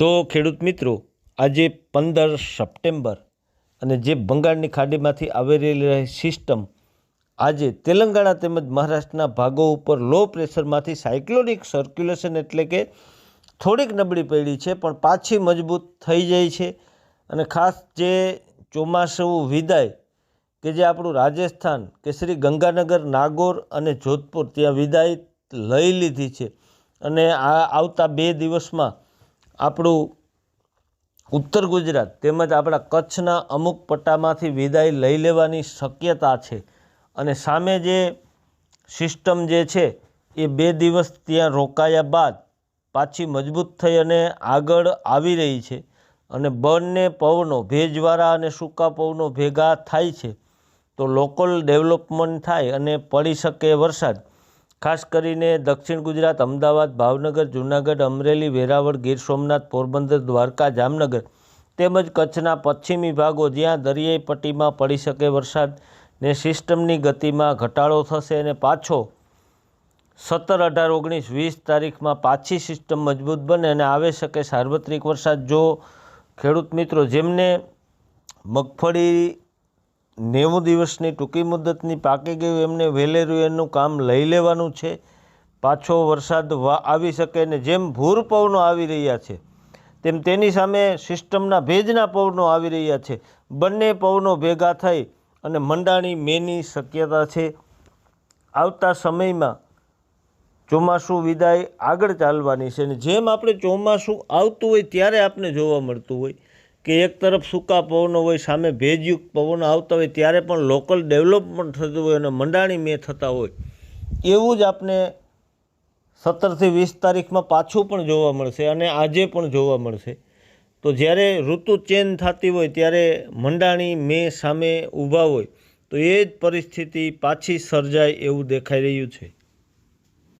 તો ખેડૂત મિત્રો, આજે પંદર સપ્ટેમ્બર અને જે બંગાળની ખાડીમાંથી આવી રહેલી સિસ્ટમ આજે તેલંગાણા તેમજ મહારાષ્ટ્રના ભાગો ઉપર લો પ્રેશરમાંથી સાયક્લોનિક સર્ક્યુલેશન એટલે કે થોડીક નબળી પડી છે, પણ પાછી મજબૂત થઈ જાય છે. અને ખાસ જે ચોમાસું વિદાય કે જે આપણું રાજસ્થાન કે શ્રી ગંગાનગર, નાગોર અને જોધપુર ત્યાં વિદાય લઈ લીધી છે. અને આ આવતા બે દિવસમાં આપણું ઉત્તર ગુજરાત તેમજ આપણા કચ્છના અમુક પટ્ટામાંથી વિદાય લઈ લેવાની શક્યતા છે. અને સામે જે સિસ્ટમ જે છે, એ બે દિવસ ત્યાં રોકાયા બાદ પાછી મજબૂત થઈ અને આગળ આવી રહી છે. અને બંને પવનો, ભેજવાળા અને સૂકા પવનો ભેગા થાય છે. તો લોકલ ડેવલપમેન્ટ થાય અને પડી શકે વરસાદ. ખાસ કરીને દક્ષિણ ગુજરાત, અમદાવાદ, ભાવનગર, જૂનાગઢ, અમરેલી, વેરાવળ, ગીર સોમનાથ, પોરબંદર, દ્વારકા, જામનગર તેમજ કચ્છના પશ્ચિમી ભાગો જ્યાં દરિયાઈ પટ્ટીમાં પડી શકે વરસાદ ને સિસ્ટમની ગતિમાં ઘટાડો થશે અને પાછો સત્તર અઢાર ઓગણીસ વીસ તારીખમાં પાછી સિસ્ટમ મજબૂત બને અને આવે શકે સાર્વત્રિક વરસાદ. જો ખેડૂત મિત્રો જેમને મગફળી નેવું દિવસની ટૂંકી મુદતની પાકી ગયું, એમને વહેલેરું એનું કામ લઈ લેવાનું છે. પાછો વરસાદ આવી શકે ને જેમ ભૂર પવનો આવી રહ્યા છે, તેમ તેની સામે સિસ્ટમના ભેજના પવનો આવી રહ્યા છે. બંને પવનો ભેગા થઈ અને મંડાણી મેની શક્યતા છે. આવતા સમયમાં ચોમાસું વિદાય આગળ ચાલવાની છે અને જેમ આપણે ચોમાસું આવતું હોય ત્યારે આપણે જોવા મળતું હોય. કે એક તરફ સૂકા પવનો હોય, સામે ભેજયુક્ત પવનો આવતા હોય, ત્યારે પણ લોકલ ડેવલપમેન્ટ થતું હોય અને મંડાણી મેં થતા હોય. એવું જ આપણે સત્તરથી વીસ તારીખમાં પાછું પણ જોવા મળશે અને આજે પણ જોવા મળશે. તો જ્યારે ઋતુ ચેન્જ થતી હોય, ત્યારે મંડાણી મેં સામે ઊભા હોય, તો એ જ પરિસ્થિતિ પાછી સર્જાય એવું દેખાઈ રહ્યું છે.